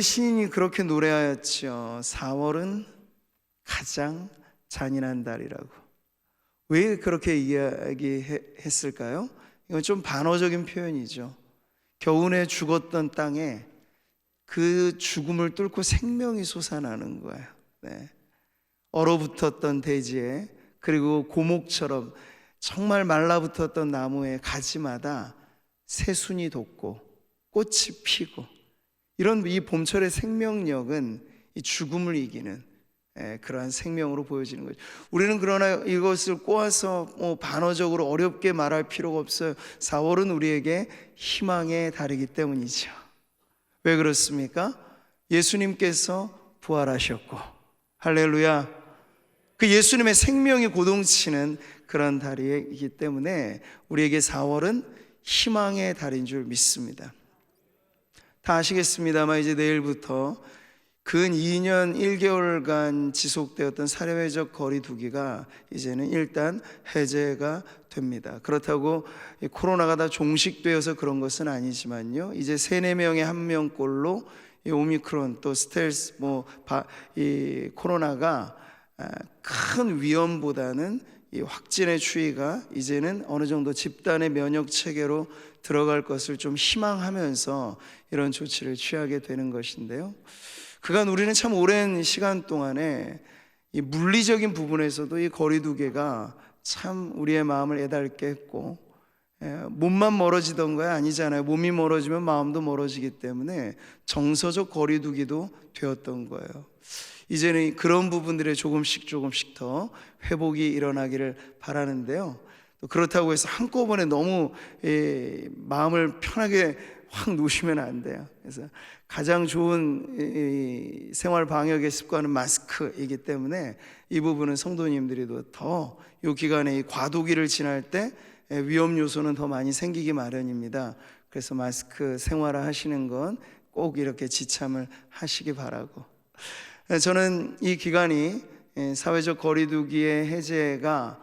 어느 시인이 그렇게 노래하였죠. 4월은 가장 잔인한 달이라고. 왜 그렇게 이야기했을까요? 이건 좀 반어적인 표현이죠. 겨우내 죽었던 땅에 그 죽음을 뚫고 생명이 솟아나는 거예요. 네. 얼어붙었던 대지에 그리고 고목처럼 정말 말라붙었던 나무의 가지마다 새순이 돋고 꽃이 피고 이런 이 봄철의 생명력은 이 죽음을 이기는 예, 그러한 생명으로 보여지는 거죠. 우리는 그러나 이것을 꼬아서 뭐 반어적으로 어렵게 말할 필요가 없어요. 4월은 우리에게 희망의 달이기 때문이죠. 왜 그렇습니까? 예수님께서 부활하셨고 할렐루야. 그 예수님의 생명이 고동치는 그런 달이기 때문에 우리에게 4월은 희망의 달인 줄 믿습니다. 다 아시겠습니다만 이제 내일부터 근 2년 1개월간 지속되었던 사회적 거리 두기가 이제는 일단 해제가 됩니다. 그렇다고 이 코로나가 다 종식되어서 그런 것은 아니지만요. 이제 3, 4명에 한 명꼴로 이 오미크론 또 스텔스 뭐 이 코로나가 아, 큰 위험보다는 이 확진의 추이가 이제는 어느 정도 집단의 면역 체계로 들어갈 것을 좀 희망하면서 이런 조치를 취하게 되는 것인데요. 그간 우리는 참 오랜 시간 동안에 이 물리적인 부분에서도 이 거리두기가 참 우리의 마음을 애달게 했고 예, 몸만 멀어지던 거야 아니잖아요. 몸이 멀어지면 마음도 멀어지기 때문에 정서적 거리두기도 되었던 거예요. 이제는 그런 부분들에 조금씩 조금씩 더 회복이 일어나기를 바라는데요. 또 그렇다고 해서 한꺼번에 너무 이 마음을 편하게 확 놓으시면 안 돼요. 그래서 가장 좋은 이 생활 방역의 습관은 마스크이기 때문에 이 부분은 성도님들이도 더 이 기간에 이 과도기를 지날 때 위험 요소는 더 많이 생기기 마련입니다. 그래서 마스크 생활화 하시는 건 꼭 이렇게 지참을 하시기 바라고. 저는 이 기간이 사회적 거리두기의 해제가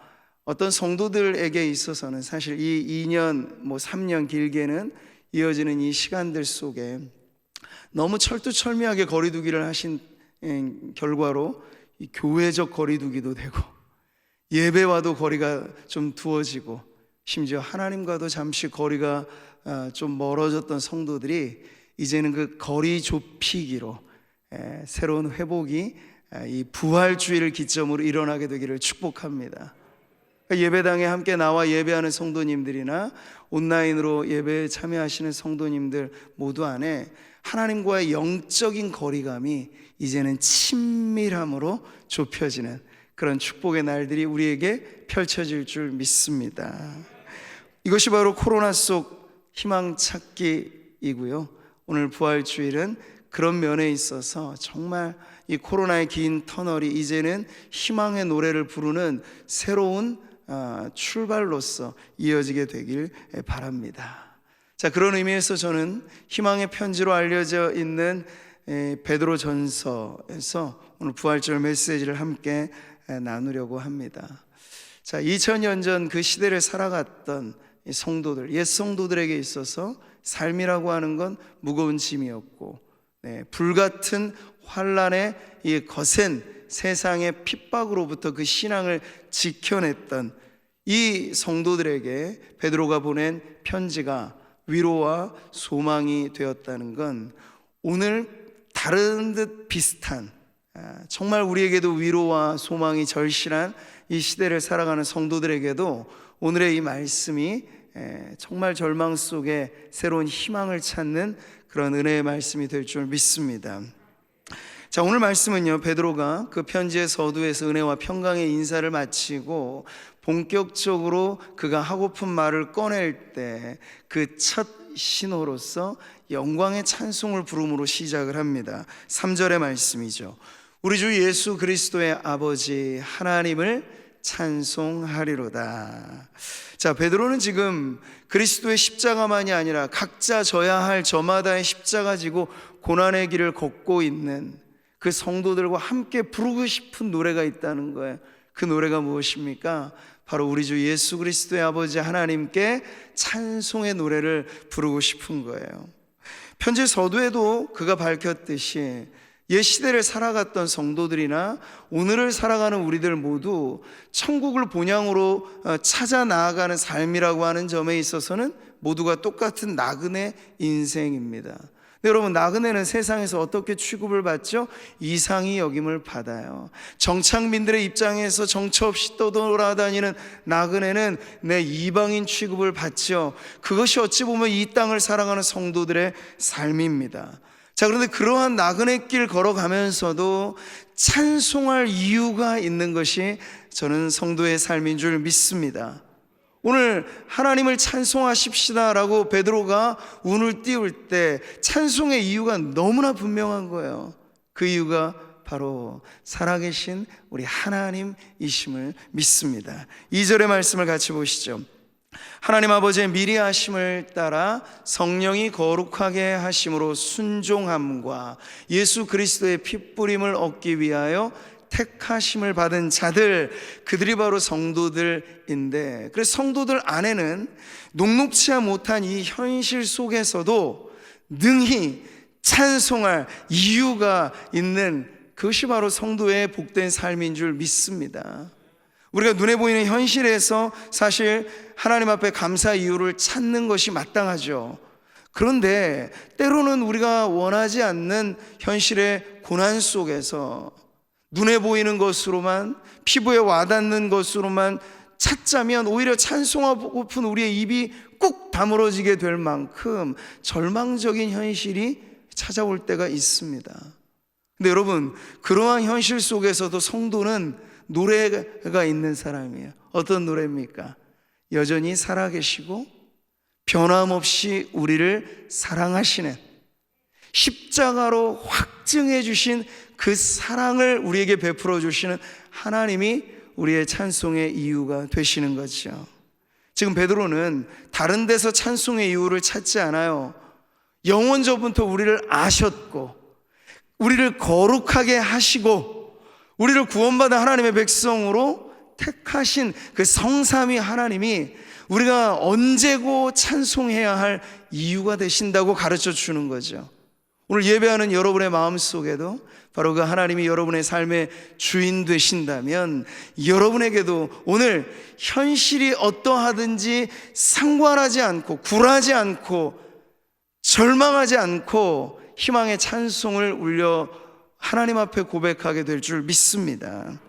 어떤 성도들에게 있어서는 사실 이 2년 뭐 3년 길게는 이어지는 이 시간들 속에 너무 철두철미하게 거리두기를 하신 결과로 이 교회적 거리두기도 되고 예배와도 거리가 좀 두어지고 심지어 하나님과도 잠시 거리가 아, 좀 멀어졌던 성도들이 이제는 그 거리 좁히기로 새로운 회복이 이 부활주의를 기점으로 일어나게 되기를 축복합니다. 그러니까 예배당에 함께 나와 예배하는 성도님들이나 온라인으로 예배에 참여하시는 성도님들 모두 안에 하나님과의 영적인 거리감이 이제는 친밀함으로 좁혀지는 그런 축복의 날들이 우리에게 펼쳐질 줄 믿습니다. 이것이 바로 코로나 속 희망 찾기이고요. 오늘 부활주일은 그런 면에 있어서 정말 이 코로나의 긴 터널이 이제는 희망의 노래를 부르는 새로운 아, 출발로서 이어지게 되길 바랍니다. 자, 그런 의미에서 저는 희망의 편지로 알려져 있는 베드로 전서에서 오늘 부활절 메시지를 함께 나누려고 합니다. 자, 2000년 전 그 시대를 살아갔던 성도들, 옛 성도들에게 있어서 삶이라고 하는 건 무거운 짐이었고, 네, 불같은 환란의 이 거센 세상의 핍박으로부터 그 신앙을 지켜냈던 이 성도들에게 베드로가 보낸 편지가 위로와 소망이 되었다는 건 오늘 다른 듯 비슷한 아, 정말 우리에게도 위로와 소망이 절실한 이 시대를 살아가는 성도들에게도 오늘의 이 말씀이 정말 절망 속에 새로운 희망을 찾는 그런 은혜의 말씀이 될 줄 믿습니다. 자, 오늘 말씀은요, 베드로가 그 편지의 서두에서 은혜와 평강의 인사를 마치고 본격적으로 그가 하고픈 말을 꺼낼 때 그 첫 신호로서 영광의 찬송을 부름으로 시작을 합니다. 3절의 말씀이죠. 우리 주 예수 그리스도의 아버지 하나님을 찬송하리로다. 자, 베드로는 지금 그리스도의 십자가만이 아니라 각자 져야 할 저마다의 십자가 지고 고난의 길을 걷고 있는 그 성도들과 함께 부르고 싶은 노래가 있다는 거예요. 그 노래가 무엇입니까? 바로 우리 주 예수 그리스도의 아버지 하나님께 찬송의 노래를 부르고 싶은 거예요. 편지 서두에도 그가 밝혔듯이 옛 시대를 살아갔던 성도들이나 오늘을 살아가는 우리들 모두 천국을 본향으로 어, 찾아 나아가는 삶이라고 하는 점에 있어서는 모두가 똑같은 나그네 인생입니다. 여러분 나그네는 세상에서 어떻게 취급을 받죠? 이상이 여김을 받아요. 정착민들의 입장에서 정처 없이 떠돌아다니는 나그네는 내 이방인 취급을 받죠. 그것이 어찌 보면 이 땅을 살아가는 성도들의 삶입니다. 자, 그런데 그러한 나그네 길 걸어가면서도 찬송할 이유가 있는 것이 저는 성도의 삶인 줄 믿습니다. 오늘 하나님을 찬송하십시다라고 베드로가 운을 띄울 때 찬송의 이유가 너무나 분명한 거예요. 그 이유가 바로 살아계신 우리 하나님이심을 믿습니다. 2절의 말씀을 같이 보시죠. 하나님 아버지의 미리 하심을 따라 성령이 거룩하게 하심으로 순종함과 예수 그리스도의 핏부림을 얻기 위하여 택하심을 받은 자들 그들이 바로 성도들인데 그래서 성도들 안에는 녹록치 못한 이 현실 속에서도 능히 찬송할 이유가 있는 그것이 바로 성도의 복된 삶인 줄 믿습니다. 우리가 눈에 보이는 현실에서 사실 하나님 앞에 감사 이유를 찾는 것이 마땅하죠. 그런데 때로는 우리가 원하지 않는 현실의 고난 속에서 눈에 보이는 것으로만 피부에 와닿는 것으로만 찾자면 오히려 찬송하고픈 우리의 입이 꾹 다물어지게 될 만큼 절망적인 현실이 찾아올 때가 있습니다. 근데 여러분, 그러한 현실 속에서도 성도는 노래가 있는 사람이에요. 어떤 노래입니까? 여전히 살아계시고 변함없이 우리를 사랑하시는 십자가로 확증해 주신 그 사랑을 우리에게 베풀어 주시는 하나님이 우리의 찬송의 이유가 되시는 거죠. 지금 베드로는 다른 데서 찬송의 이유를 찾지 않아요. 영원저부터 우리를 아셨고 우리를 거룩하게 하시고 우리를 구원받은 하나님의 백성으로 택하신 그 성삼위 하나님이 우리가 언제고 찬송해야 할 이유가 되신다고 가르쳐 주는 거죠. 오늘 예배하는 여러분의 마음 속에도 바로 그 하나님이 여러분의 삶의 주인 되신다면 여러분에게도 오늘 현실이 어떠하든지 상관하지 않고 굴하지 않고 절망하지 않고 희망의 찬송을 울려 하나님 앞에 고백하게 될 줄 믿습니다.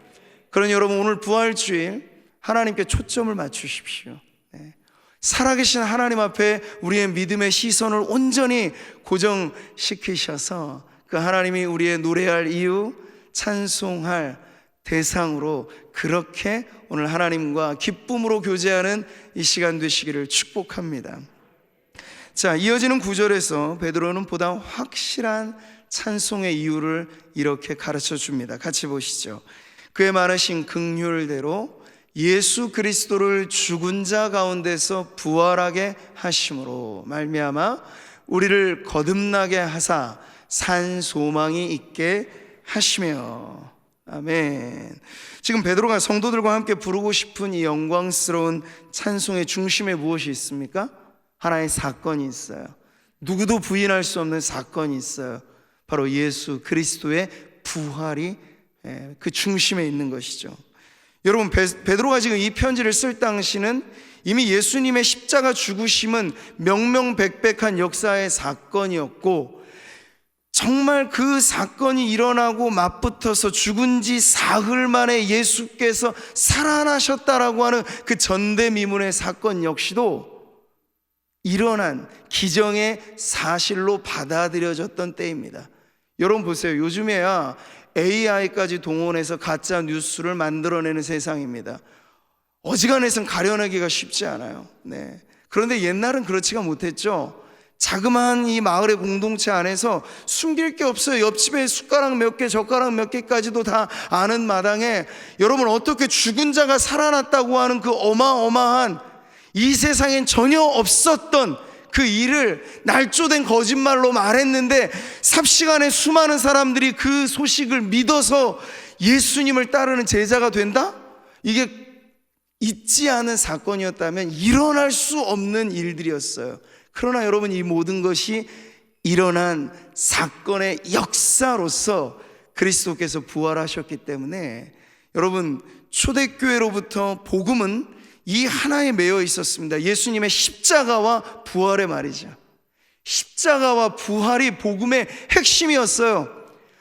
그러니 여러분 오늘 부활주일 하나님께 초점을 맞추십시오. 네. 살아계신 하나님 앞에 우리의 믿음의 시선을 온전히 고정시키셔서 그 하나님이 우리의 노래할 이유, 찬송할 대상으로 그렇게 오늘 하나님과 기쁨으로 교제하는 이 시간 되시기를 축복합니다. 자, 이어지는 구절에서 베드로는 보다 확실한 찬송의 이유를 이렇게 가르쳐 줍니다. 같이 보시죠. 그의 많으신 긍휼대로 예수 그리스도를 죽은 자 가운데서 부활하게 하심으로 말미암아 우리를 거듭나게 하사 산 소망이 있게 하시며 아멘. 지금 베드로가 성도들과 함께 부르고 싶은 이 영광스러운 찬송의 중심에 무엇이 있습니까? 하나의 사건이 있어요. 누구도 부인할 수 없는 사건이 있어요. 바로 예수 그리스도의 부활이 예, 그 중심에 있는 것이죠. 여러분 베드로가 지금 이 편지를 쓸 당시는 이미 예수님의 십자가 죽으심은 명명백백한 역사의 사건이었고 정말 그 사건이 일어나고 맞붙어서 죽은 지 사흘 만에 예수께서 살아나셨다라고 하는 그 전대미문의 사건 역시도 일어난 기정의 사실로 받아들여졌던 때입니다. 여러분 보세요. 요즘에야 AI까지 동원해서 가짜 뉴스를 만들어내는 세상입니다. 어지간해선 가려내기가 쉽지 않아요. 네. 그런데 옛날은 그렇지가 못했죠. 자그마한 이 마을의 공동체 안에서 숨길 게 없어요. 옆집에 숟가락 몇 개, 젓가락 몇 개까지도 다 아는 마당에 여러분 어떻게 죽은 자가 살아났다고 하는 그 어마어마한 이 세상엔 전혀 없었던 그 일을 날조된 거짓말로 말했는데 삽시간에 수많은 사람들이 그 소식을 믿어서 예수님을 따르는 제자가 된다? 이게 있지 않은 사건이었다면 일어날 수 없는 일들이었어요. 그러나 여러분 이 모든 것이 일어난 사건의 역사로서 그리스도께서 부활하셨기 때문에 여러분 초대교회로부터 복음은 이 하나에 매여 있었습니다. 예수님의 십자가와 부활의 말이죠. 십자가와 부활이 복음의 핵심이었어요.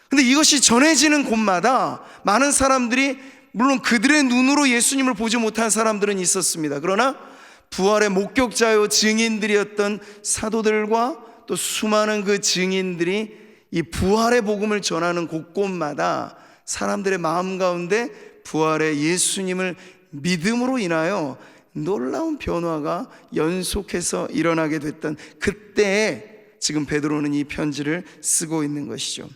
근데 이것이 전해지는 곳마다 많은 사람들이 물론 그들의 눈으로 예수님을 보지 못한 사람들은 있었습니다. 그러나 부활의 목격자요 증인들이었던 사도들과 또 수많은 그 증인들이 이 부활의 복음을 전하는 곳곳마다 사람들의 마음 가운데 부활의 예수님을 믿음으로 인하여 놀라운 변화가 연속해서 일어나게 됐던 그때에 지금 베드로는 이 편지를 쓰고 있는 것이죠.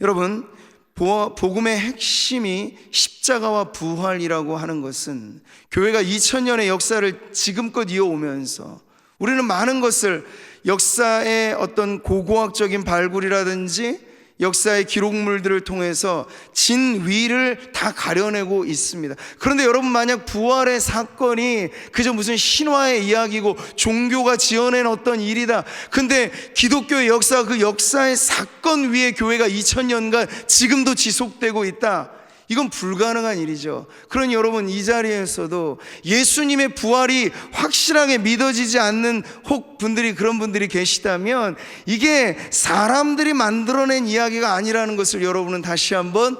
여러분, 보- 복음의 핵심이 십자가와 부활이라고 하는 것은 교회가 2000년의 역사를 지금껏 이어오면서 우리는 많은 것을 역사의 어떤 고고학적인 발굴이라든지 역사의 기록물들을 통해서 진위를 다 가려내고 있습니다. 그런데 여러분 만약 부활의 사건이 그저 무슨 신화의 이야기고 종교가 지어낸 어떤 일이다. 근데 기독교의 역사 그 역사의 사건 위에 교회가 2000년간 지금도 지속되고 있다. 이건 불가능한 일이죠. 그러니 여러분 이 자리에서도 예수님의 부활이 확실하게 믿어지지 않는 혹 분들이 그런 분들이 계시다면 이게 사람들이 만들어낸 이야기가 아니라는 것을 여러분은 다시 한번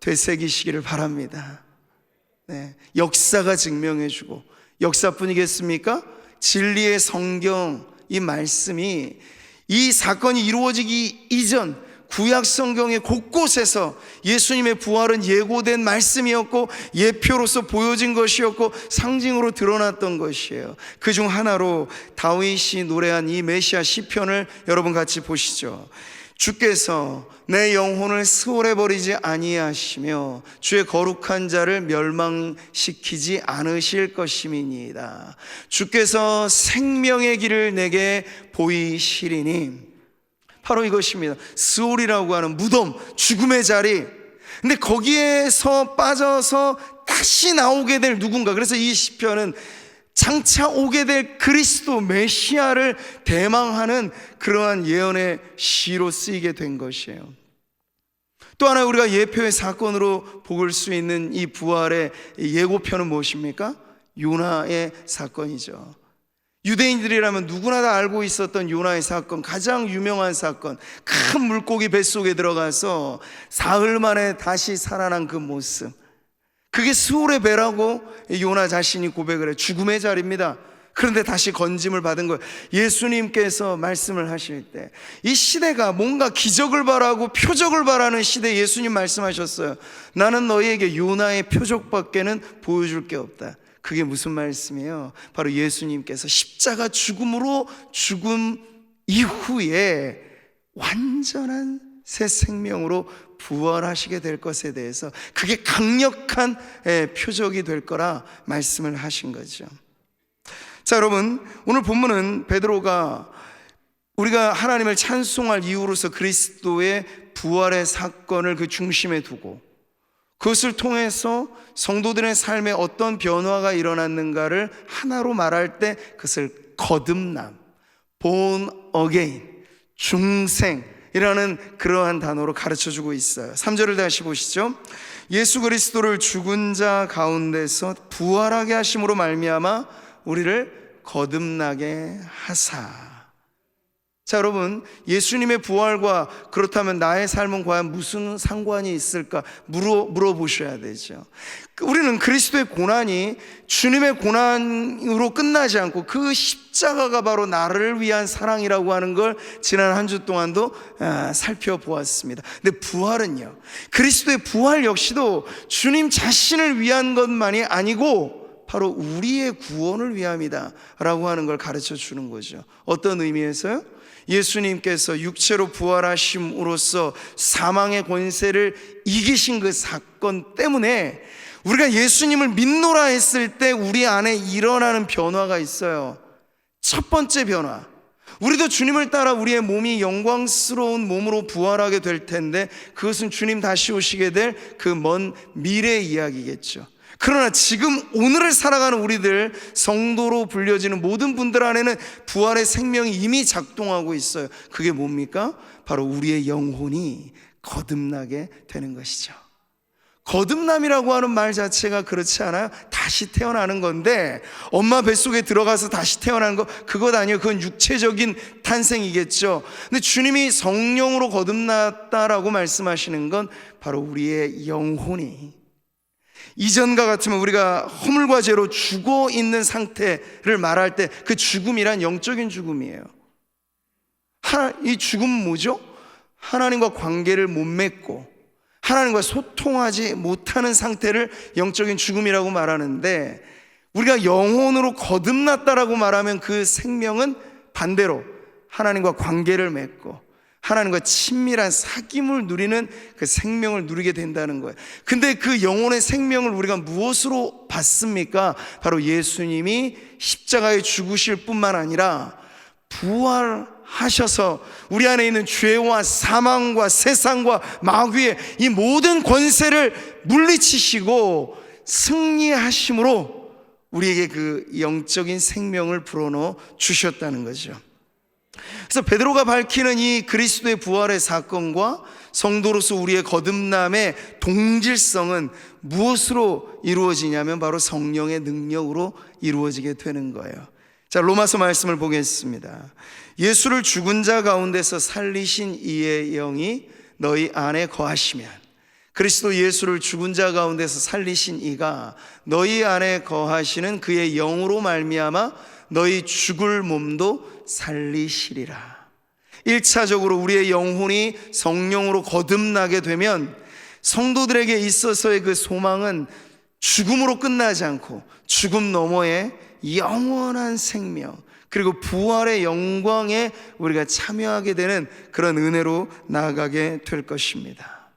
되새기시기를 바랍니다. 네, 역사가 증명해주고 역사뿐이겠습니까? 진리의 성경 이 말씀이 이 사건이 이루어지기 이전 구약 성경의 곳곳에서 예수님의 부활은 예고된 말씀이었고 예표로서 보여진 것이었고 상징으로 드러났던 것이에요. 그 중 하나로 다윗이 노래한 이 메시아 시편을 여러분 같이 보시죠. 주께서 내 영혼을 수월해 버리지 아니하시며 주의 거룩한 자를 멸망시키지 않으실 것임이니이다. 주께서 생명의 길을 내게 보이시리니 바로 이것입니다. 스올이라고 하는 무덤, 죽음의 자리. 근데 거기에서 빠져서 다시 나오게 될 누군가. 그래서 이 시편은 장차 오게 될 그리스도 메시아를 대망하는 그러한 예언의 시로 쓰이게 된 것이에요. 또 하나 우리가 예표의 사건으로 볼수 있는 이 부활의 예고편은 무엇입니까? 요나의 사건이죠. 유대인들이라면 누구나 다 알고 있었던 요나의 사건, 가장 유명한 사건, 큰 물고기 뱃속에 들어가서 사흘 만에 다시 살아난 그 모습. 그게 수월의 배라고 요나 자신이 고백을 해. 죽음의 자리입니다. 그런데 다시 건짐을 받은 거예요. 예수님께서 말씀을 하실 때, 이 시대가 뭔가 기적을 바라고 표적을 바라는 시대 예수님 말씀하셨어요. 나는 너희에게 요나의 표적밖에는 보여줄 게 없다. 그게 무슨 말씀이에요? 바로 예수님께서 십자가 죽음으로 죽음 이후에 완전한 새 생명으로 부활하시게 될 것에 대해서 그게 강력한 예, 표적이 될 거라 말씀을 하신 거죠. 자, 여러분, 오늘 본문은 베드로가 우리가 하나님을 찬송할 이유로서 그리스도의 부활의 사건을 그 중심에 두고 그것을 통해서 성도들의 삶에 어떤 변화가 일어났는가를 하나로 말할 때 그것을 거듭남, born again, 중생이라는 그러한 단어로 가르쳐 주고 있어요. 3절을 다시 보시죠. 예수 그리스도를 죽은 자 가운데서 부활하게 하심으로 말미암아 우리를 거듭나게 하사. 자, 여러분, 예수님의 부활과 그렇다면 나의 삶은 과연 무슨 상관이 있을까 물어, 물어보셔야 되죠. 우리는 그리스도의 고난이 주님의 고난으로 끝나지 않고 그 십자가가 바로 나를 위한 사랑이라고 하는 걸 지난 한 주 동안도 아, 살펴보았습니다. 근데 부활은요, 그리스도의 부활 역시도 주님 자신을 위한 것만이 아니고 바로 우리의 구원을 위함이다 라고 하는 걸 가르쳐 주는 거죠. 어떤 의미에서요? 예수님께서 육체로 부활하심으로써 사망의 권세를 이기신 그 사건 때문에 우리가 예수님을 믿노라 했을 때 우리 안에 일어나는 변화가 있어요. 첫 번째 변화. 우리도 주님을 따라 우리의 몸이 영광스러운 몸으로 부활하게 될 텐데 그것은 주님 다시 오시게 될 그 먼 미래 이야기겠죠. 그러나 지금 오늘을 살아가는 우리들 성도로 불려지는 모든 분들 안에는 부활의 생명이 이미 작동하고 있어요. 그게 뭡니까? 바로 우리의 영혼이 거듭나게 되는 것이죠. 거듭남이라고 하는 말 자체가 그렇지 않아요? 다시 태어나는 건데 엄마 뱃속에 들어가서 다시 태어나는 거 그것 아니에요. 그건 육체적인 탄생이겠죠. 근데 주님이 성령으로 거듭났다라고 말씀하시는 건 바로 우리의 영혼이 이전과 같으면 우리가 허물과 죄로 죽어 있는 상태를 말할 때 그 죽음이란 영적인 죽음이에요. 이 죽음은 뭐죠? 하나님과 관계를 못 맺고 하나님과 소통하지 못하는 상태를 영적인 죽음이라고 말하는데 우리가 영혼으로 거듭났다라고 말하면 그 생명은 반대로 하나님과 관계를 맺고 하나님과 친밀한 사귐을 누리는 그 생명을 누리게 된다는 거예요. 근데 그 영혼의 생명을 우리가 무엇으로 받습니까? 바로 예수님이 십자가에 죽으실 뿐만 아니라 부활하셔서 우리 안에 있는 죄와 사망과 세상과 마귀의 이 모든 권세를 물리치시고 승리하심으로 우리에게 그 영적인 생명을 불어넣어 주셨다는 거죠. 그래서 베드로가 밝히는 이 그리스도의 부활의 사건과 성도로서 우리의 거듭남의 동질성은 무엇으로 이루어지냐면 바로 성령의 능력으로 이루어지게 되는 거예요. 자, 로마서 말씀을 보겠습니다. 예수를 죽은 자 가운데서 살리신 이의 영이 너희 안에 거하시면 그리스도 예수를 죽은 자 가운데서 살리신 이가 너희 안에 거하시는 그의 영으로 말미암아 너희 죽을 몸도 살리시리라. 1차적으로 우리의 영혼이 성령으로 거듭나게 되면 성도들에게 있어서의 그 소망은 죽음으로 끝나지 않고 죽음 너머에 영원한 생명 그리고 부활의 영광에 우리가 참여하게 되는 그런 은혜로 나아가게 될 것입니다.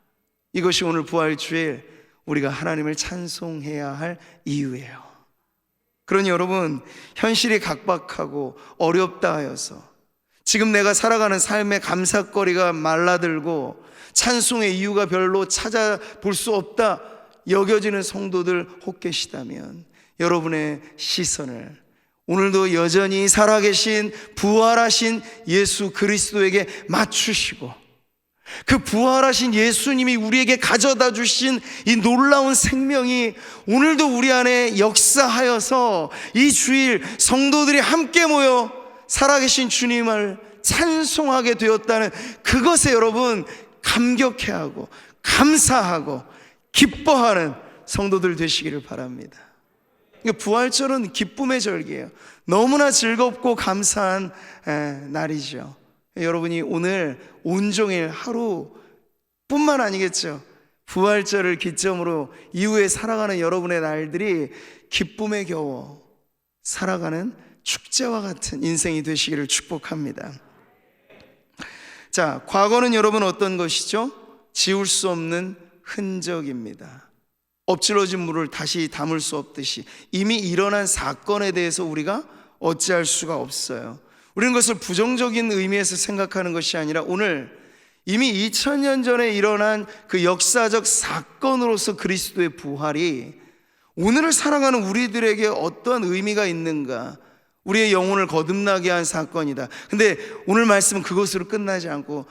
이것이 오늘 부활 주일 우리가 하나님을 찬송해야 할 이유예요. 그러니 여러분, 현실이 각박하고 어렵다 하여서 지금 내가 살아가는 삶의 감사거리가 말라들고 찬송의 이유가 별로 찾아볼 수 없다 여겨지는 성도들 혹 계시다면 여러분의 시선을 오늘도 여전히 살아계신 부활하신 예수 그리스도에게 맞추시고 그 부활하신 예수님이 우리에게 가져다 주신 이 놀라운 생명이 오늘도 우리 안에 역사하여서 이 주일 성도들이 함께 모여 살아계신 주님을 찬송하게 되었다는 그것에 여러분 감격해 하고 감사하고 기뻐하는 성도들 되시기를 바랍니다. 부활절은 기쁨의 절기예요. 너무나 즐겁고 감사한 날이죠. 여러분이 오늘 온종일 하루 뿐만 아니겠죠. 부활절을 기점으로 이후에 살아가는 여러분의 날들이 기쁨에 겨워 살아가는 축제와 같은 인생이 되시기를 축복합니다. 자, 과거는 여러분 어떤 것이죠? 지울 수 없는 흔적입니다. 엎질러진 물을 다시 담을 수 없듯이 이미 일어난 사건에 대해서 우리가 어찌할 수가 없어요. 우리는 그것을 부정적인 의미에서 생각하는 것이 아니라 오늘 이미 2000년 전에 일어난 그 역사적 사건으로서 그리스도의 부활이 오늘을 살아가는 우리들에게 어떤 의미가 있는가? 우리의 영혼을 거듭나게 한 사건이다. 근데 오늘 말씀은 그것으로 끝나지 않고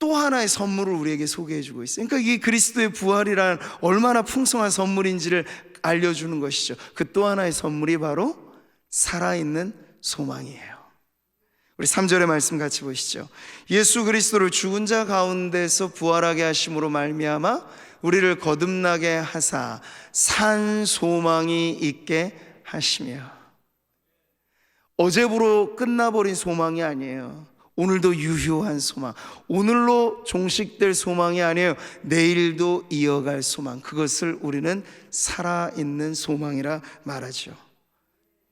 또 하나의 선물을 우리에게 소개해 주고 있어요. 그러니까 이게 그리스도의 부활이란 얼마나 풍성한 선물인지를 알려주는 것이죠. 그 또 하나의 선물이 바로 살아있는 소망이에요. 우리 3절의 말씀 같이 보시죠. 예수 그리스도를 죽은 자 가운데서 부활하게 하심으로 말미암아 우리를 거듭나게 하사 산 소망이 있게 하시며 어제부로 끝나버린 소망이 아니에요. 오늘도 유효한 소망, 오늘로 종식될 소망이 아니에요. 내일도 이어갈 소망. 그것을 우리는 살아있는 소망이라 말하죠.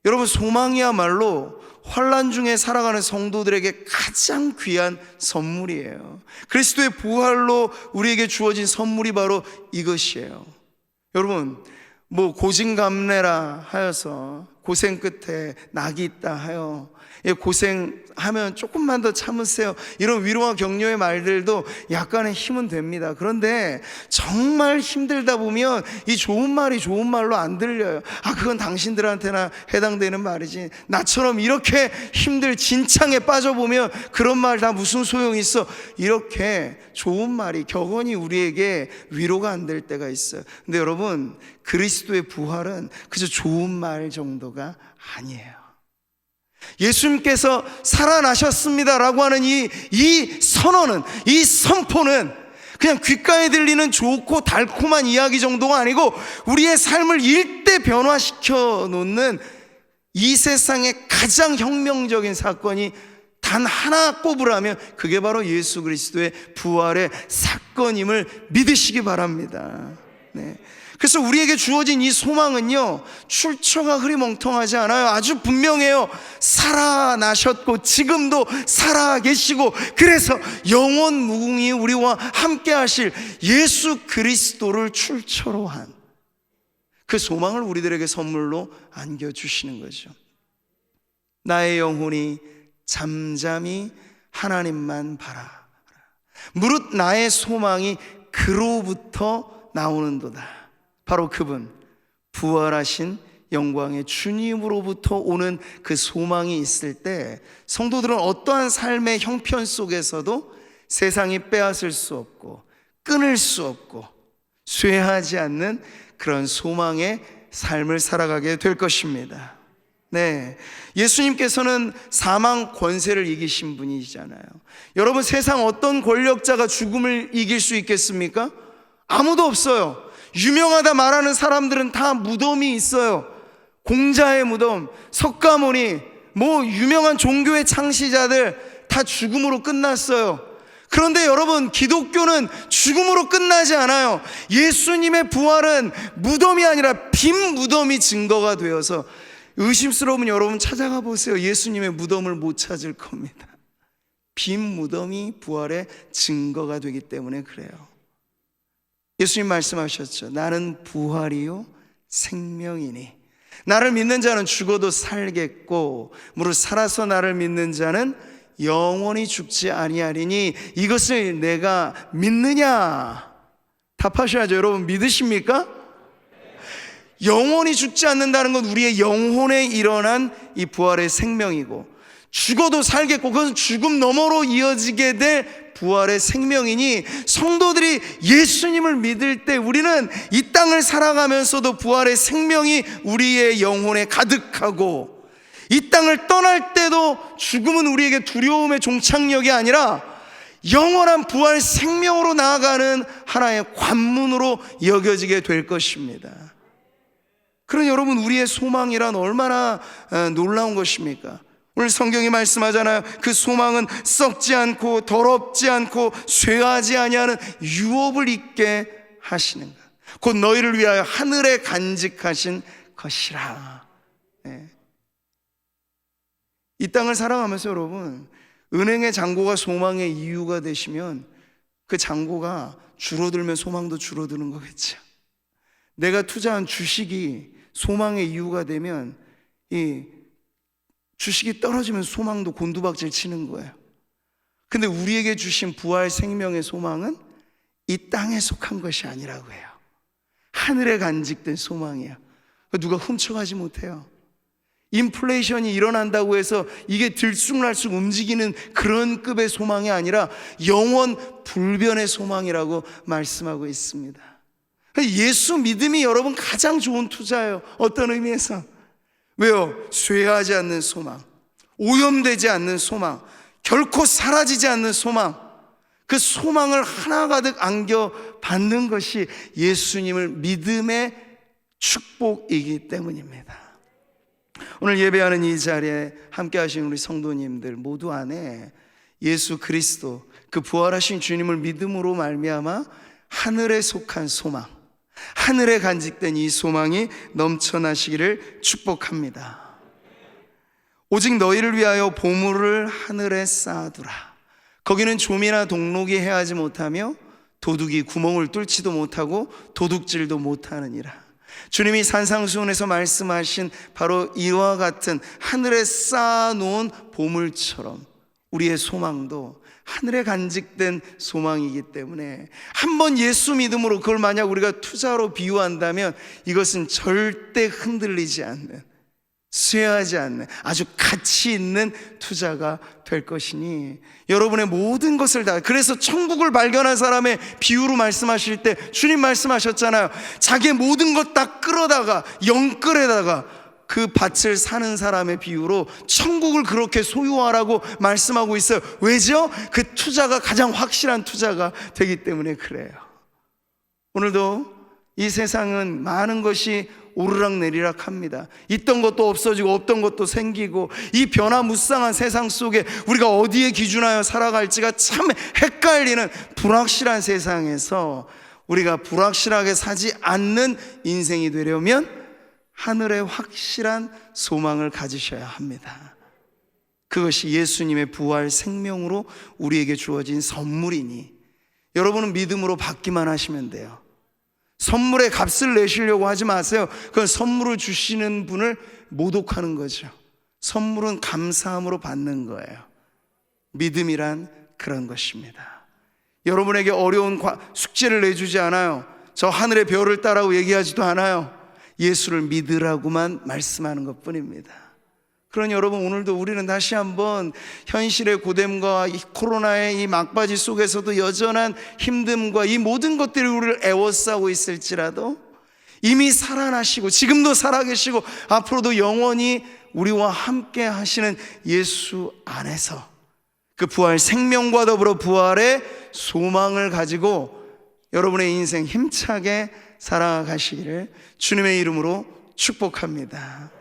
여러분, 소망이야말로 환란 중에 살아가는 성도들에게 가장 귀한 선물이에요. 그리스도의 부활로 우리에게 주어진 선물이 바로 이것이에요. 여러분, 뭐 고진감래라 하여서 고생 끝에 낙이 있다 하여 고생 하면 조금만 더 참으세요. 이런 위로와 격려의 말들도 약간의 힘은 됩니다. 그런데 정말 힘들다 보면 이 좋은 말이 좋은 말로 안 들려요. 아, 그건 당신들한테나 해당되는 말이지. 나처럼 이렇게 힘들 진창에 빠져보면 그런 말 다 무슨 소용이 있어. 이렇게 좋은 말이 격언이 우리에게 위로가 안 될 때가 있어요. 근데 여러분, 그리스도의 부활은 그저 좋은 말 정도가 아니에요. 예수님께서 살아나셨습니다라고 하는 이, 이 선언은, 이 선포는 그냥 귓가에 들리는 좋고 달콤한 이야기 정도가 아니고 우리의 삶을 일대 변화시켜 놓는 이 세상의 가장 혁명적인 사건이 단 하나 꼽으라면 그게 바로 예수 그리스도의 부활의 사건임을 믿으시기 바랍니다. 네. 그래서 우리에게 주어진 이 소망은요, 출처가 흐리멍텅하지 않아요. 아주 분명해요. 살아나셨고, 지금도 살아계시고, 그래서 영원 무궁히 우리와 함께 하실 예수 그리스도를 출처로 한 그 소망을 우리들에게 선물로 안겨주시는 거죠. 나의 영혼이 잠잠히 하나님만 바라. 무릇 나의 소망이 그로부터 나오는도다. 바로 그분, 부활하신 영광의 주님으로부터 오는 그 소망이 있을 때 성도들은 어떠한 삶의 형편 속에서도 세상이 빼앗을 수 없고 끊을 수 없고 쇠하지 않는 그런 소망의 삶을 살아가게 될 것입니다. 네. 예수님께서는 사망 권세를 이기신 분이잖아요. 여러분 세상 어떤 권력자가 죽음을 이길 수 있겠습니까? 아무도 없어요. 유명하다 말하는 사람들은 다 무덤이 있어요. 공자의 무덤, 석가모니, 뭐 유명한 종교의 창시자들 다 죽음으로 끝났어요. 그런데 여러분, 기독교는 죽음으로 끝나지 않아요. 예수님의 부활은 무덤이 아니라 빈 무덤이 증거가 되어서 의심스러우면 여러분 찾아가 보세요. 예수님의 무덤을 못 찾을 겁니다. 빈 무덤이 부활의 증거가 되기 때문에 그래요. 예수님 말씀하셨죠. 나는 부활이요 생명이니 나를 믿는 자는 죽어도 살겠고 무릇 살아서 나를 믿는 자는 영원히 죽지 아니하리니 이것을 내가 믿느냐? 답하셔야죠. 여러분 믿으십니까? 영원히 죽지 않는다는 건 우리의 영혼에 일어난 이 부활의 생명이고 죽어도 살겠고 그것은 죽음 너머로 이어지게 될 부활의 생명이니 성도들이 예수님을 믿을 때 우리는 이 땅을 살아가면서도 부활의 생명이 우리의 영혼에 가득하고 이 땅을 떠날 때도 죽음은 우리에게 두려움의 종착역이 아니라 영원한 부활 생명으로 나아가는 하나의 관문으로 여겨지게 될 것입니다. 그런 여러분 우리의 소망이란 얼마나 어, 놀라운 것입니까? 오늘 성경이 말씀하잖아요. 그 소망은 썩지 않고 더럽지 않고 쇠하지 아니하는 유업을 잊게 하시는 것. 곧 너희를 위하여 하늘에 간직하신 것이라. 네. 이 땅을 살아가면서 여러분 은행의 잔고가 소망의 이유가 되시면 그 잔고가 줄어들면 소망도 줄어드는 거겠죠. 내가 투자한 주식이 소망의 이유가 되면 이 주식이 떨어지면 소망도 곤두박질 치는 거예요. 근데 우리에게 주신 부활 생명의 소망은 이 땅에 속한 것이 아니라고 해요. 하늘에 간직된 소망이에요. 누가 훔쳐가지 못해요. 인플레이션이 일어난다고 해서 이게 들쑥날쑥 움직이는 그런 급의 소망이 아니라 영원 불변의 소망이라고 말씀하고 있습니다. 예수 믿음이 여러분 가장 좋은 투자예요. 어떤 의미에서? 왜요? 쇠하지 않는 소망, 오염되지 않는 소망, 결코 사라지지 않는 소망. 그 소망을 하나 가득 안겨 받는 것이 예수님을 믿음의 축복이기 때문입니다. 오늘 예배하는 이 자리에 함께 하신 우리 성도님들 모두 안에 예수 그리스도 그 부활하신 주님을 믿음으로 말미암아 하늘에 속한 소망, 하늘에 간직된 이 소망이 넘쳐나시기를 축복합니다. 오직 너희를 위하여 보물을 하늘에 쌓아두라. 거기는 좀이나 동록이 해하지 못하며 도둑이 구멍을 뚫지도 못하고 도둑질도 못하느니라. 주님이 산상수훈에서 말씀하신 바로 이와 같은 하늘에 쌓아놓은 보물처럼 우리의 소망도 하늘에 간직된 소망이기 때문에 한번 예수 믿음으로 그걸 만약 우리가 투자로 비유한다면 이것은 절대 흔들리지 않는 쇠하지 않는 아주 가치 있는 투자가 될 것이니 여러분의 모든 것을 다 그래서 천국을 발견한 사람의 비유로 말씀하실 때 주님 말씀하셨잖아요. 자기의 모든 것 다 끌어다가 영끌에다가 그 밭을 사는 사람의 비유로 천국을 그렇게 소유하라고 말씀하고 있어요. 왜죠? 그 투자가 가장 확실한 투자가 되기 때문에 그래요. 오늘도 이 세상은 많은 것이 오르락 내리락 합니다. 있던 것도 없어지고 없던 것도 생기고 이 변화무쌍한 세상 속에 우리가 어디에 기준하여 살아갈지가 참 헷갈리는 불확실한 세상에서 우리가 불확실하게 사지 않는 인생이 되려면 하늘에 확실한 소망을 가지셔야 합니다. 그것이 예수님의 부활 생명으로 우리에게 주어진 선물이니 여러분은 믿음으로 받기만 하시면 돼요. 선물의 값을 내시려고 하지 마세요. 그건 선물을 주시는 분을 모독하는 거죠. 선물은 감사함으로 받는 거예요. 믿음이란 그런 것입니다. 여러분에게 어려운 과- 숙제를 내주지 않아요. 저 하늘의 별을 따라고 얘기하지도 않아요. 예수를 믿으라고만 말씀하는 것 뿐입니다. 그러니 여러분 오늘도 우리는 다시 한번 현실의 고됨과 이 코로나의 이 막바지 속에서도 여전한 힘듦과 이 모든 것들이 우리를 애워싸고 있을지라도 이미 살아나시고 지금도 살아계시고 앞으로도 영원히 우리와 함께 하시는 예수 안에서 그 부활 생명과 더불어 부활의 소망을 가지고 여러분의 인생 힘차게 살아가시기를 주님의 이름으로 축복합니다.